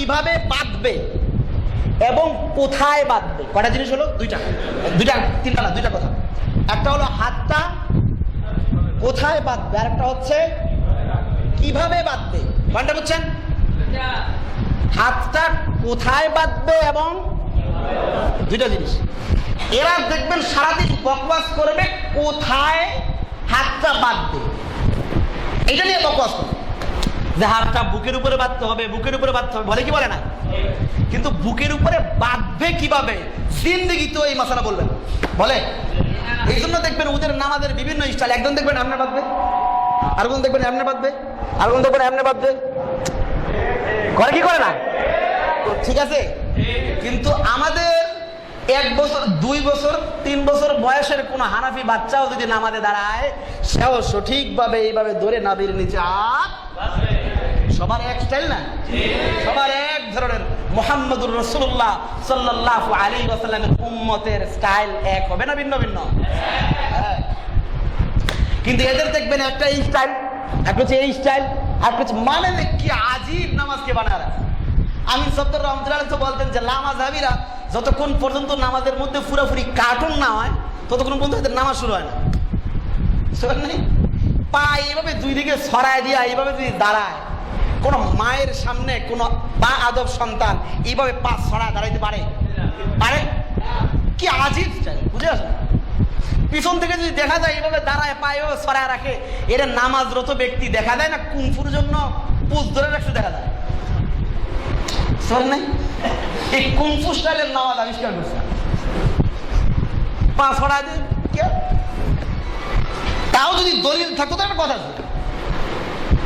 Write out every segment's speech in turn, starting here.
কীভাবে বাঁধবে এবং কোথায় বাঁধবে? কটা জিনিস হলো? দুইটা। দুইটা, তিনটা না, দুইটা কথা। একটা হলো হাতটা কোথায় বাঁধবে? আর একটা হচ্ছে কীভাবে বাঁধবে? কোনটা বুঝছেন? হাতটা কোথায় বাঁধবে এবং দুইটা জিনিস। এরা দেখবেন সারাদিন বকবাস করবে কোথায় হাতটা বাঁধবে। এটা নিয়ে বকবাস করবে। যে হাতটা বুকের উপরে বাঁধতে হবে, বুকের উপরে বাঁধতে হবে। বলে কি বলে না? কিন্তু বুকের উপরে বাঁধবে কীভাবে? জিন্দিগি তো এই মশালা বলবেন। বলে? এই জন্য দেখবেন ওদের নামাজের বিভিন্ন স্টাইল একজন দেখবেন এমনে বাঁধবে আর কোন দেখবেন এমনে বাঁধবে আর কোন দেখবেন এমনে বাঁধবে। করে কি করে না? ঠিক আছে। কিন্তু আমাদের এক বছর, দুই বছর, তিন বছর বয়সের কোনো হানাফি বাচ্চাও যদি নামাজে দাঁড়ায়, সেও সঠিকভাবে এইভাবে ধরে নাবির নিচে হাত সবার এক স্টাইল না? সবার এক ধরনের। মোহাম্মদুর রসুল্লাহ সাল্লাহ আলী ওয়াসাল্লামের উম্মতের স্টাইল এক হবে না ভিন্ন ভিন্ন? হ্যাঁ। কিন্তু এদের দেখবেন একটা এই স্টাইল একটা হচ্ছে এই স্টাইল আর হচ্ছে মানে কি আজীব নামাজকে বানায় রাখে। আমি সত্তর রহমতুল্লাহ তো বলতেন যে লামাজ হাবিরা যতক্ষণ পর্যন্ত নামাজের মধ্যে পুরোপুরি কার্টুন না হয়, ততক্ষণ পর্যন্ত এদের নামাজ শুরু হয় না। পা এইভাবে দুই দিকে ছড়ায় দিয়া, এইভাবে যদি দাঁড়ায় কোন মায়ের সামনে কোন বা আদব সন্তান এইভাবে পা ছড়ায় দাঁড়াইতে পারে? পারে? কি আজিব বুঝে আসেন পিছন থেকে যদি দেখা যায় এইভাবে দাঁড়ায় পায়েও ছড়ায় রাখে এটা নামাজরত ব্যক্তি, দেখা যায় না কুমফুর জন্য পুজ ধরে রাখতে দেখা যায়? এই আবিষ্কার পা দিয়ে কে? তাও যদি দলিল থাকতো তো একটা কথা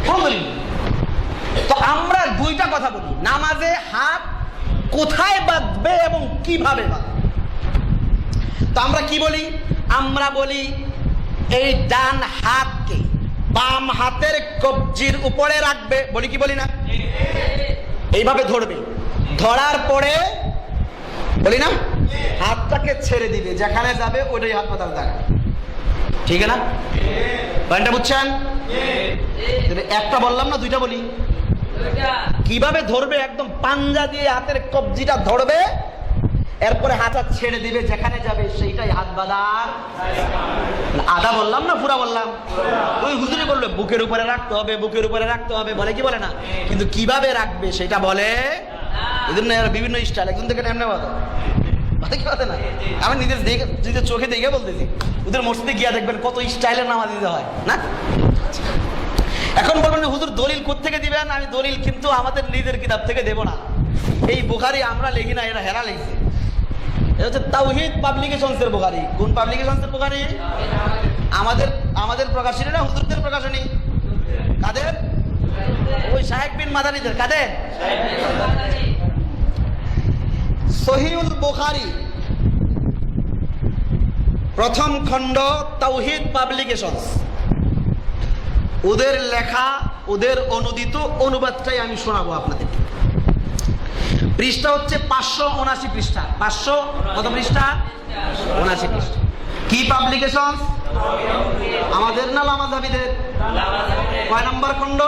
কোন দলিল। তো আমরা দুইটা কথা বলি। নামাজে হাত কোথায় বাঁধবে এবং কীভাবে বাঁধবে? তো আমরা কি বলি? আমরা বলি এই ডান হাতকে বাম হাতের কবজির উপরে রাখবে। বলি কি বলি না? এইভাবে ধরবে। ধরার পরে বলি না? হাতটাকে ছেড়ে দিবে। যেখানে যাবে ওইটাই হাত পাতাল থাকবে ঠিক আছে না? পয়েন্টটা বুঝছেন? একটা বললাম না দুইটা বলি। কীভাবে ধরবে? একদম পাঞ্জা দিয়ে হাতের কবজিটা ধরবে, এরপরে হাতটা ছেড়ে দিবে, যেখানে যাবে সেইটাই হাত বাঁধার আদা বললাম না পুরা বললাম? ওই হুজুরি বলল, বুকের উপরে রাখতে হবে, বুকের উপরে রাখতে হবে, বলে কি বলে না? কিন্তু কীভাবে রাখবে সেটা বলে? বিভিন্ন স্টাইল একজন থেকে এমনি বাঁধে। কি না? আমি নিজের দেখে, নিজের চোখে দেখে বলতেছি। ওদের মসজিদে গিয়া দেখবেন কত স্টাইলের নামাজ দিতে হয়, না? এখন বলবেন হুজুর, দলিল থেকে দিবেন আমি দলিল কিন্তু আমাদের নিজের কিতাব থেকে দেব না। এই বুখারি আমরা লিখি না, এরা হেরা লিখছে। এটা হচ্ছে তাওহিদ আমাদের আমাদের না প্রকাশনী। কাদের? ওই সাহেব বিন কাদের? বুখারি। প্রথম খণ্ড তাওহিদ পাবলিকেশনস। ওদের লেখা, ওদের অনুদিত অনুবাদটাই আমি শোনাবো আপনাদেরকে পৃষ্ঠা হচ্ছে পাঁচশো উনাশি পৃষ্ঠা। পাঁচশো কত পৃষ্ঠা? উনাশি পৃষ্ঠা। কি পাবলিকেশন আমাদের না লামা লামাজাবিদের? কয় নম্বর খণ্ড?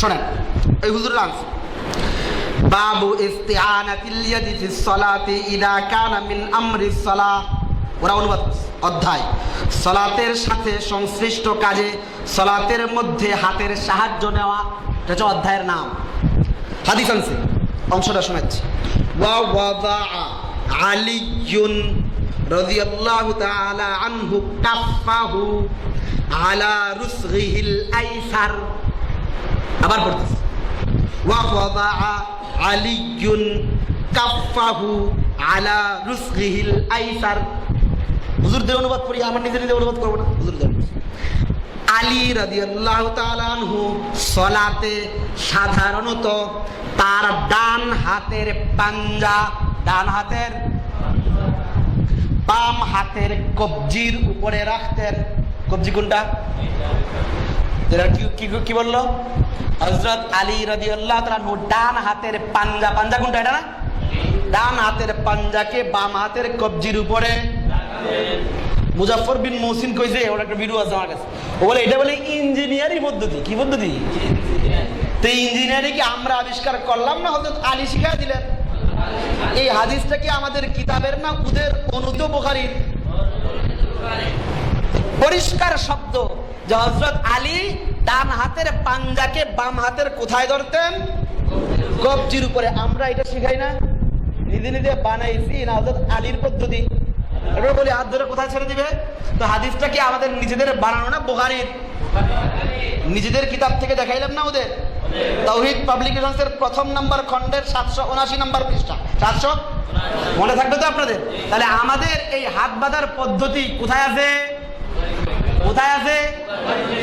শোনেন, এই হুজুর আনছে বাবু ইস্তিআনাতিল ইয়াদি ফিস সালাতি ইদা কানা মিন আমরি সালাহ ওরা অনুবাদ, অধ্যায়। সলাতের সাথে সংশ্লিষ্ট কাজে, সলাতের মধ্যে হাতের সাহায্য নেওয়া, এটা হচ্ছে অধ্যায়ের নাম। হাদিস আনছে, অংশটা শোনাচ্ছি ওয়া ওয়াদা আলিয়ুন রাদিয়াল্লাহু তাআলা আনহু কাফাহু আলা রুসগিহিল আইসার। আবার পড়তেছি। ওয়া ওয়াদা আলিয়ুন কাফাহু আলা রুসগিহিল আইসার। হুজুরদের অনুবাদ করি, আমার নিজে নিজে অনুবাদ করব না। হুজুরদের। আলী রাদিয়াল্লাহু তাআলা আনহু সলাতে সাধারণত তার ডান হাতের পাঞ্জা, ডান হাতের বাম হাতের কবজির উপরে রাখতেন। কবজি কোনটা? কি বলল? হজরত আলী তাআলা আনহু ডান হাতের পাঞ্জা পাঞ্জা কোনটা এটা না? ডান হাতের পাঞ্জাকে বাম হাতের কবজির উপরে মুজাফর বিন মহসিন কইছে ওর একটা ভিডিও আছে আমার কাছে। ও বলে, এটা বলে ইঞ্জিনিয়ারিং পদ্ধতি। কি পদ্ধতি? তো ইঞ্জিনিয়ারিং কি আমরা আবিষ্কার করলাম না হজরত আলী শিখা দিলেন? এই হাদিসটা কি আমাদের কিতাবের না উদের অনুত বোখারির পরিষ্কার শব্দ, যে হজরত আলী ডান হাতের পাঞ্জাকে বাম হাতের কোথায় ধরতেন? কবজির উপরে। আমরা এটা শিখাই না। নিজে নিজে বানাইছি না হজরত আলীর পদ্ধতি। এবার বলি, হাত ধরে কোথায় ছেড়ে দিবে? তো হাদিসটা কি আমাদের নিজেদের বানানো না বোখারির? নিজেদের কিতাব থেকে দেখাইলাম না ওদের? তৌহিদ পাবলিকেশনসের প্রথম নাম্বার খণ্ডের সাতশো উনাশি নাম্বার পৃষ্ঠা। সাতশো? মনে থাকবে তো আপনাদের? তাহলে আমাদের এই হাত বাঁধার পদ্ধতি কোথায় আছে? কোথায় আছে?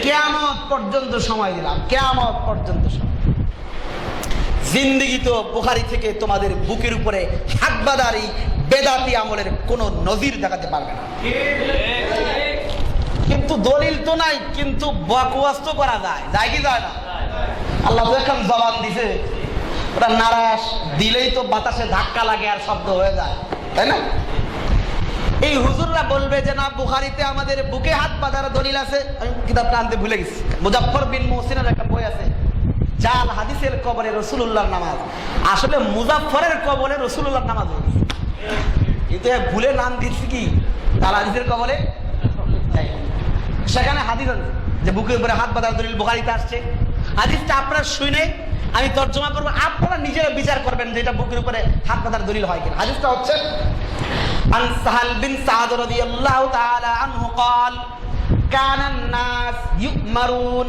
কেয়ামত পর্যন্ত সময় দিলাম। কেয়ামত পর্যন্ত সময়। জিন্দিগি তো বুখারি থেকে তোমাদের বুকের উপরে হাত বাঁধার এই বেদাতি আমলের কোনো নজির দেখাতে পারবে না। কিন্তু দলিল তো নাই, কিন্তু বকওয়াস তো করা যায় যায় কি যায় না? আল্লাহ তো এখন জবান দিছে ওটা নারাস দিলেই তো বাতাসে ধাক্কা লাগে আর শব্দ হয়ে যায়, তাই না? এই হুজুররা বলবে যে, না, বুখারিতে আমাদের বুকে হাত বাঁধার দলিল আছে। আমি কিতাবটা আনতে ভুলে গেছি। মুজাফর বিন মোহসিনের একটা বই আছে জাল হাদিসের কবরে রসুল্লাহর নামাজ আসলে মুজাফরের কবরে রসুল্লাহর নামাজ হয়ে গেছে। কিন্তু এ ভুলে নাম দিচ্ছি কি জাল হাদিসের কবরে তাই। সেখানে হাদিস আছে যে বুকের উপরে হাত বাঁধার দলিল বুখারিতে আসছে হাদিসটা আপনারা শুনে আমি তর্জমা করবো আপনারা নিজেরা বিচার করবেন যে এটা বুকের উপরে হাত বাঁধার দলিল হয় কিনা হাদিসটা হচ্ছে عن سهل بن سعد رضي الله تعالى عنه قال كان الناس يؤمرون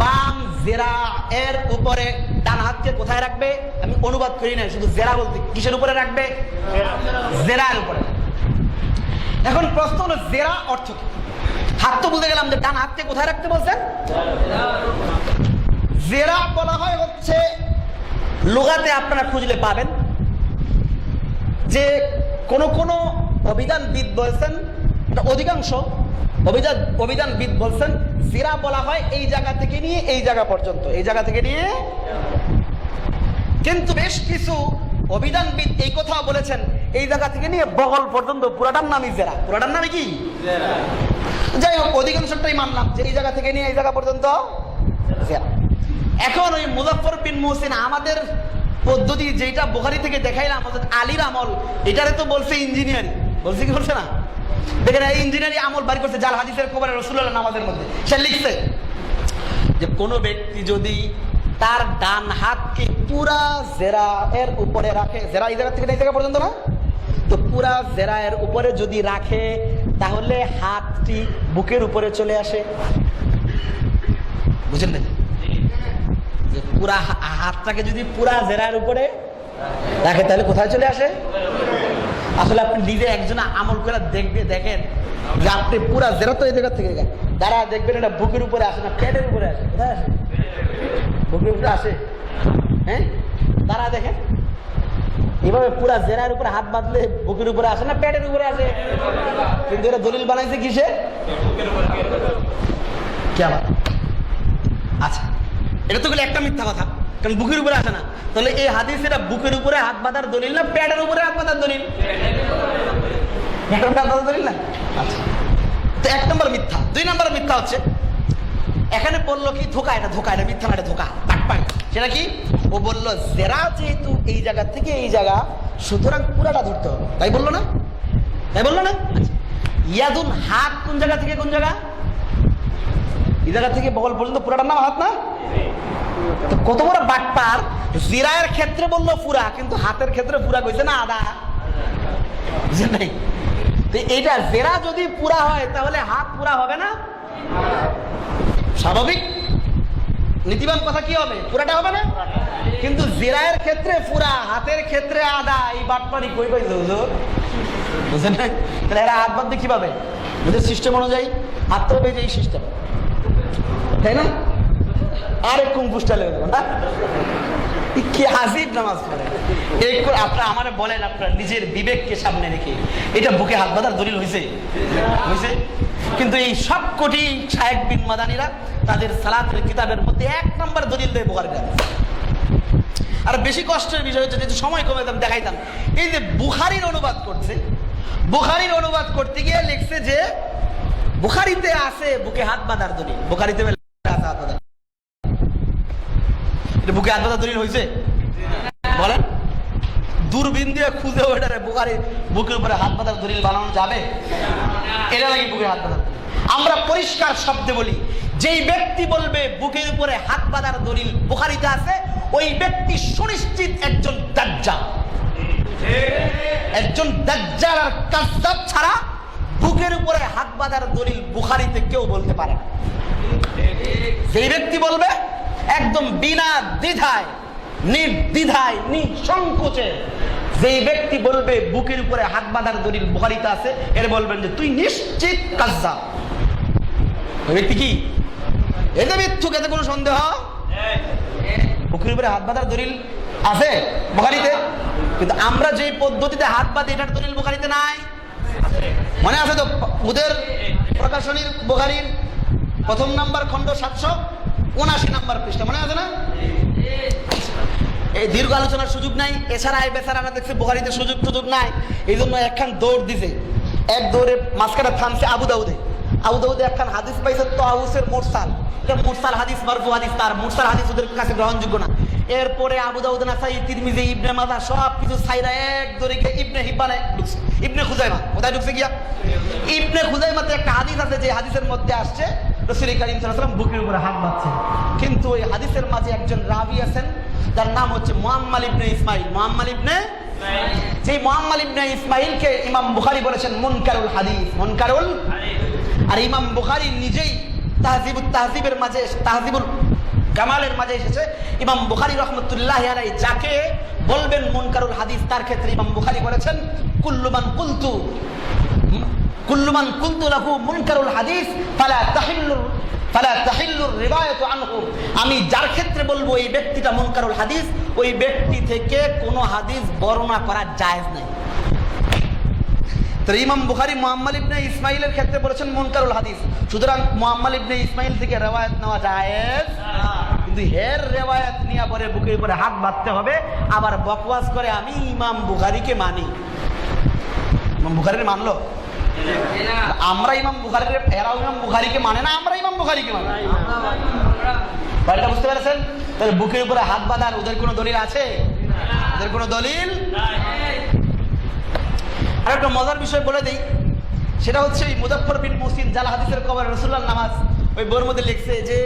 বাম জিরা এর উপরে ডান হাতকে কোথায় রাখবে? আমি অনুবাদ করি না শুধু জেরা বলতে কিসের উপরে রাখবে? জেরার উপরে। এখন প্রশ্ন হলো, জেরা অর্থ কি? হাত তো বুঝে গেলাম যে ডান হাতকে কোথায় রাখতে বলছেন? জেরা বলা হয় হচ্ছে লোগাতে আপনারা খুঁজলে পাবেন যে কোন কোন অভিধানবিদ বলছেন অধিকাংশ অভিধান অভিধানবিদ বলছেন জেরা বলা হয় এই জায়গা থেকে নিয়ে এই জায়গা পর্যন্ত। এই জায়গা থেকে নিয়ে। কিন্তু বেশ কিছু অভিধানবিদ এই কথা বলেছেন এই জায়গা থেকে নিয়ে বগল পর্যন্ত পুরাটার নামই জেরা। পুরাটার নামে কি? যাই হোক অধিকাংশটাই মানলাম যে এই জায়গা থেকে নিয়ে এই জায়গা পর্যন্ত জেরা। এখন ওই মুজাফর বিন মুহসিন আমাদের পদ্ধতি যেটা বোখারি থেকে দেখাইলাম আলীর আমল এটারে তো বলছে ইঞ্জিনিয়ারিং। বলছে কি বলছে না? দেখেন এই ইঞ্জিনিয়ারিং আমল বাড়ি করছে জাল হাদিসের খবরে রসুল্লাহ নামাজের মধ্যে। সে লিখছে যে, কোনো ব্যক্তি যদি তার ডান হাতকে পুরা জেরা এর উপরে রাখে, জেরা জায়গা থেকে পর্যন্ত না? তো পুরা জেরা এর উপরে যদি রাখে, তাহলে হাতটি বুকের উপরে চলে আসে। বুঝেন না? যে পুরা হাতটাকে যদি পুরা জেরার উপরে রাখে, তাহলে কোথায় চলে আসে? আসলে আপনি নিজে একজন আমল করে দেখবে, দেখেন যে আপনি পুরা জেরা তো এই জায়গা থেকে যারা দেখবেন এটা বুকের উপরে আসে না, পেটের উপরে আসে। কোথায় আসে? বুকের উপরে আসে। হ্যাঁ? তারা দেখেন। এভাবে পুরা জেরার উপরে হাত বাঁধলে বুকের উপরে আসে না, পেটের উপরে আসে? কিন্তু এটা দলিল বানাইছে কিসে? কেমন আচ্ছা এটা তো গেলে একটা মিথ্যা কথা। কারণ বুকের উপরে আসে না। তাহলে এই হাদিস এটা বুকের উপরে হাত বাঁধার দলিল না প্যাডের উপরে হাত বাঁধার দলিল? দলিল না? আচ্ছা। তো এক নম্বর মিথ্যা। দুই নম্বর মিথ্যা হচ্ছে, এখানে বলল কি, ধোকা, এটা ধোকা, এটা মিথ্যা এটা ধোকা। পাটপাট সেটা কি? ও বলল, জেরা যেহেতু এই জায়গা থেকে এই জায়গা, সুতরাং পুরাটা ধরতে হবে। তাই বলল না? তাই বলল না? আচ্ছা। ইয়াদুন হাত কোন জায়গা থেকে, কোন জায়গা? এই জায়গা থেকে বগল পর্যন্ত পুরাটার নাম হাত না? তো কত বড় বাটপার? জিরায়ের ক্ষেত্রে বলল পুরা কিন্তু হাতের ক্ষেত্রে পুরা কইছে, না, আদা। বুঝলেন নাই? তো এইটা জেরা যদি পুরা হয়, তাহলে হাত পুরা হবে না? স্বাভাবিক? নীতিবান কথা কি হবে? পুরাটা হবে না? কিন্তু জিরায়ের ক্ষেত্রে পুরা হাতের ক্ষেত্রে আদা, এই বাটপারি কই কইছে হুজুর? বুঝলেন তাহলে এরা হাত বাদ দিয়ে কি পাবে সিস্টেম অনুযায়ী, হাত তো এই সিস্টেম তাই না? কুম্পুষ্টা লেগে কি নামাজ পড়ে। এই আপনারা আমার বলেন, আপনার নিজের বিবেককে সামনে রেখে। এটা বুকে হাত বাঁধার দলিল হয়েছে হয়েছে কিন্তু এই সব কোটি বিন মাদানিরা তাদের সালাতের কিতাবের মধ্যে এক নম্বর দলিল দেয় বুখারিরা আর বেশি কষ্টের বিষয় হচ্ছে, যদি সময় কমে দাম দেখাইতাম। এই যে বুখারির অনুবাদ করছে, বুখারির অনুবাদ করতে গিয়ে লিখছে যে, বুখারিতে আছে বুকে হাত বাঁধার দলিল। বুখারিতে আছে হাত বাঁধার এটা বুকে বাঁধার দলিল হয়েছে বলেন। দূরবীন দিয়ে খুঁজে ওটারে বুখারি বুকের উপরে হাত বাঁধার দলিল বানানো যাবে? এটা লাগে বুকে হাত দলিল। আমরা পরিষ্কার শব্দে বলি, যেই ব্যক্তি বলবে বুকের উপরে হাত বাঁধার দলিল বুখারিতে আছে, ওই ব্যক্তি সুনিশ্চিত একজন দাজ্জা একজন দাজ্জাল আর কাজদাব ছাড়া বুকের উপরে হাত বাঁধার দলিল বুখারিতে কেউ বলতে পারে না। সেই ব্যক্তি বলবে একদম বিনা দ্বিধায়, নির্দ্বিধায়, নিঃসংকোচে যেই ব্যক্তি বলবে, বুকের উপরে হাত বাঁধার দলিল বুখারিতে আছে, এর বলবেন যে, তুই নিশ্চিত কাজা ব্যক্তি কি? এতে মিথ্যুক, এতে কোনো সন্দেহ? বুকের উপরে হাত বাঁধার দলিল আছে বুখারিতে? কিন্তু আমরা যে পদ্ধতিতে হাত বাঁধি, এটার দলিল বুখারিতে নাই। মনে আছে তো ওদের প্রকাশনীর বুখারির প্রথম নাম্বার খণ্ড সাতশো? উনাশি নাম্বার পৃষ্ঠা, মনে আছে না? এই দীর্ঘ আলোচনার সুযোগ নাই, এছাড়া এই বেচারা আমরা দেখছি বুখারিতে সুযোগ সুযোগ নাই এই জন্য একখান দৌড় দিছে। এক দৌড়ে মাঝখানে থামছে আবু দাউদে। আবু দাউদে একখান হাদিস পাইছে তো আবুসের মোরসাল মোরসাল হাদিস, মারফু হাদিস, তার মোরসাল হাদিস ওদের কাছে গ্রহণযোগ্য না। এরপরে আবু দাউদ, নাসাই, তিরমিজি, ইবনে মাজাহ সব কিছু সাইরা এক দৌড়ে গিয়ে ইবনে হিব্বানে ঢুকছে। ইবনে খুজাইমা, কোথায় ঢুকছে গিয়া? ইবনে খুজাইমাতে একটা হাদিস আছে যে হাদিসের মধ্যে আসছে রসুল করিম সাল্লাম বুকের উপরে হাত বাঁধছে কিন্তু ওই হাদিসের মাঝে একজন রাবি আছেন, যার নাম হচ্ছে মোহাম্মদ ইবনে ইসমাইল মোহাম্মদ ইবনে সেই মোহাম্মদ ইবনে ইসমাইলকে ইমাম বুখারী বলেছেন মুনকারুল হাদিস। মুনকারুল আর ইমাম বুখারী নিজেই তাহজিবুত তাহজিবের মাঝে তাহজিবুল কামালের মাঝে এসেছে। ইমাম বুখারী রহমতুল্লাহ আলাই যাকে বলবেন মুনকারুল হাদিস, তার ক্ষেত্রে ইমাম বুখারী বলেছেন কুল্লুমান কুলতু। কুল্লুমান কুলতু লাহু মুনকারুল হাদিস, ফালা তাহিল্লু ফালা তাহিল্লু রিওয়ায়াতু আনহু। আমি যার ক্ষেত্রে বলব, এই ব্যক্তিটা মুনকারুল হাদিস, ওই ব্যক্তি থেকে কোনো হাদিস বর্ণনা করা জায়েজ নাই। তো ইমাম বুখারী মুহাম্মদ ইবনে ইসমাইলের ক্ষেত্রে বলেছেন মুনকারুল হাদিস। সুতরাং মুহাম্মদ ইবনে ইসমাইল থেকে রেওয়ায়াত নেওয়া জায়েজ। কিন্তু হের রেওয়ায়াত নিয়ে পরে বুকের উপরে হাত বাঁধতে হবে। আবার বকওয়াস করে আমি ইমাম বুখারীকে মানি। ইমাম বুখারীর মানলো? আমরা ইমাম বুখারীর এরাও ইমাম বুখারীকে মানে না, আমরা ইমাম বুখারীকে মানি। বাড়িটা বুঝতে পেরেছেন? তাহলে বুকের উপরে হাত বাঁধার ওদের কোনো দলিল আছে? ওদের কোনো দলিল? আর একটা মজার বিষয় বলে দিই, সেটা হচ্ছে ওই মুজফর বিন মুসিন জাল হাদিসের কবর রসুল্লাহ নামাজ, ওই বইয়ের মধ্যে লিখছে যে,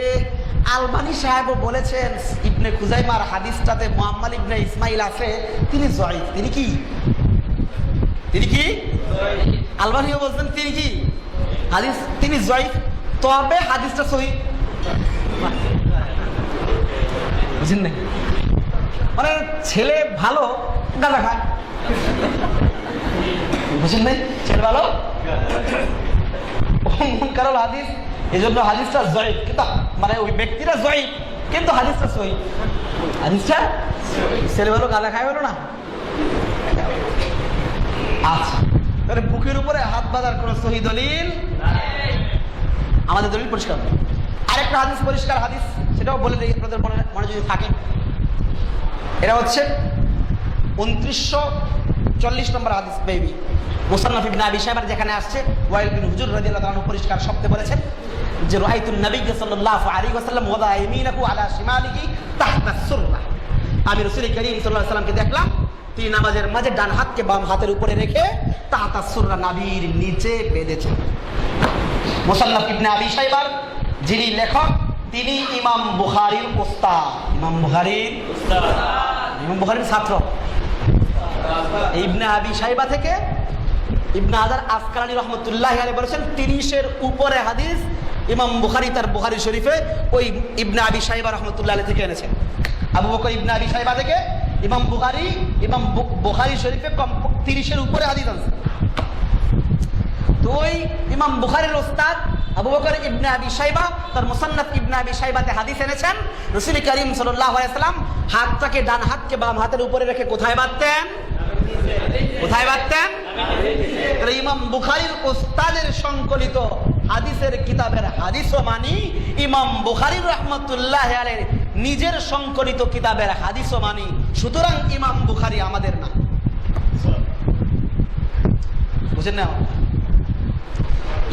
আলবানি সাহেবও বলেছেন, ইবনে খুজাইমার হাদিসটাতে মোহাম্মদ ইবনে ইসমাইল আছে, তিনি জয়ীফ। তিনি কি? তিনি কি? আলবানিও বলছেন, তিনি কি? হাদিস তিনি জয়ীফ। তবে হাদিসটা সহি। বুঝলেন নাকি মানে ছেলে ভালো গাঁদা খায়। বুঝলেন নাই? ছেলে ভালো কারণ হাদিস। এই জন্য হাদিসটা জয়ীফ। কিন্তু মানে ওই ব্যক্তিরা জয়ীফ, কিন্তু হাদিসটা সহি। হাদিসটা ছেলে ভালো গাঁদা খায় না। আচ্ছা। তাহলে বুকের উপরে হাত বাঁধার কোন সহি দলিল? আমাদের দলিল পরিষ্কার। আরেকটা হাদিস, পরিষ্কার হাদিস, সেটাও বলে দিই, আপনাদের মনে যদি থাকে। এটা হচ্ছে উনত্রিশশো চল্লিশ নম্বর হাদিস বেবি মুসান্নফ ইবনে আবি সাহেবের যেখানে আসছে, ওয়াইল বিন হুজুর রাদিয়াল্লাহু তাআলা পরিষ্কার শব্দে বলেছেন যে, রাআইতুন নবী সাল্লাল্লাহু আলাইহি ওয়াসাল্লাম ওয়াদা ইয়ামিনাহু আলা শিমালিহি তাহতা সুররা আমি রাসূল করিম সাল্লাল্লাহু আলাইহি সাল্লামকে দেখলাম তিনি নামাজের মাঝে ডান হাতকে বাম হাতের উপরে রেখে তাহতা সুররা নাবির নিচে বেঁধেছেন মুসান্নফ ইবনে আবি সাহেবার যিনি লেখক, তিনি ইমাম বুখারীর ওস্তাদ। ইমাম বুখারীর ইমাম বুখারীর ছাত্র। ইবনে আবি সাহেবা থেকে ইবনে আজার আসকালানি রহমতুল্লাহ আলী বলেছেন, তিরিশের উপরে হাদিস ইমাম বুখারি তার বুখারি শরীফে ওই ইবনে আবি সাহেবা রহমতুল্লাহ আলী থেকে এনেছেন আবু বকর ইবনে আবি সাহেবা থেকে ইমাম বুখারি ইমাম বুখারি শরীফে কম, তিরিশের উপরে হাদিস আছে। তো ওই ইমাম বুখারির ওস্তাদ আবু বকর ইবনে আবি সাইবা তার মুসান্নাফ ইবনে আবি সাইবাতে হাদিস এনেছেন। রসুল করিম সাল্লাম হাতটাকে ডান হাতকে বাম হাতের উপরে রেখে কোথায় বাঁধতেন? কোথায় বাঁধতেন? ইমাম বুখারির ওস্তাদের সংকলিত হাদিসের কিতাবের হাদিসও মানি ইমাম বুখারির রহমতুল্লাহ আলের নিজের সংকলিত কিতাবের হাদিসও মানি, সুতরাং ইমাম বুখারি আমাদের না। বুঝেন না?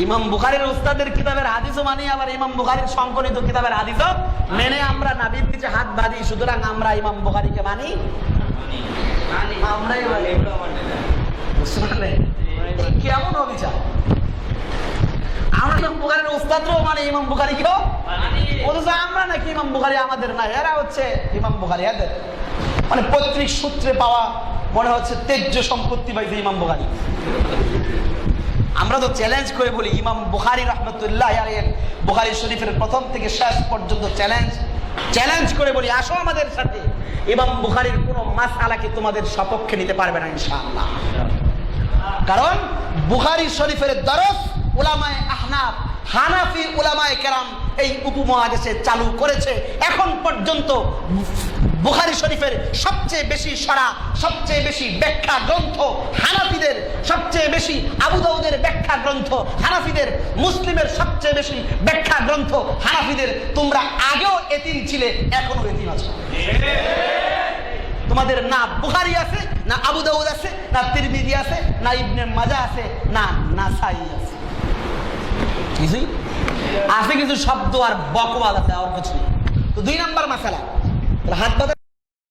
ইমাম বুখারির উস্তাদের কিতাবের হাদিসও মানি, আবার ইমাম বুখারির সংকলিত কিতাবের হাদিসও মেনে আমরা নাবির নিচে হাত বাঁধি, সুতরাং আমরা ইমাম বুখারিকে মানি আমরাই মানি। কেমন অবিচার আমরা ইমাম বুখারির উস্তাদরাও মানে ইমাম বুখারিকেও অথচ আমরা নাকি ইমাম বুখারি আমাদের না এরা হচ্ছে ইমাম বুখারি এদের। মানে পৈতৃক সূত্রে পাওয়া মনে হচ্ছে তেজ্য সম্পত্তি পাইছে ইমাম বুখারি। আমরা তো চ্যালেঞ্জ করে বলি ইমাম বুখারি রহমতুল্লাহ বুখারি শরীফের প্রথম থেকে শেষ পর্যন্ত চ্যালেঞ্জ চ্যালেঞ্জ করে বলি আসো আমাদের সাথে। ইমাম বুখারির কোনো মাসআলাকে তোমাদের সপক্ষে নিতে পারবে না ইনশাআল্লাহ। কারণ বুখারি শরীফের দরস উলামায়ে আহনাফ, হানাফি উলামায়ে কেরাম এই উপমহাদেশে চালু করেছে। এখন পর্যন্ত বুখারি শরীফের সবচেয়ে বেশি সারা, সবচেয়ে বেশি ব্যাখ্যা গ্রন্থ হানাফিদের সবচেয়ে বেশি, আবু দাউদের ব্যাখ্যা গ্রন্থ হানাফিদের, মুসলিমের সবচেয়ে বেশি ব্যাখ্যা গ্রন্থ হানাফিদের। তোমরা আগেও এতিম ছিলে, এখনও এতিম আছো। তোমাদের না বুহারি আছে, না আবু দাউদ আছে, না তিরমিজি আছে, না ইবনে মাজা আছে, না নাসাই আছে। কিছুই আছে কিছু শব্দ আর বকওয়াল আছে, আর কিছু তো দুই নাম্বার মাসালা। হাত বাঁধা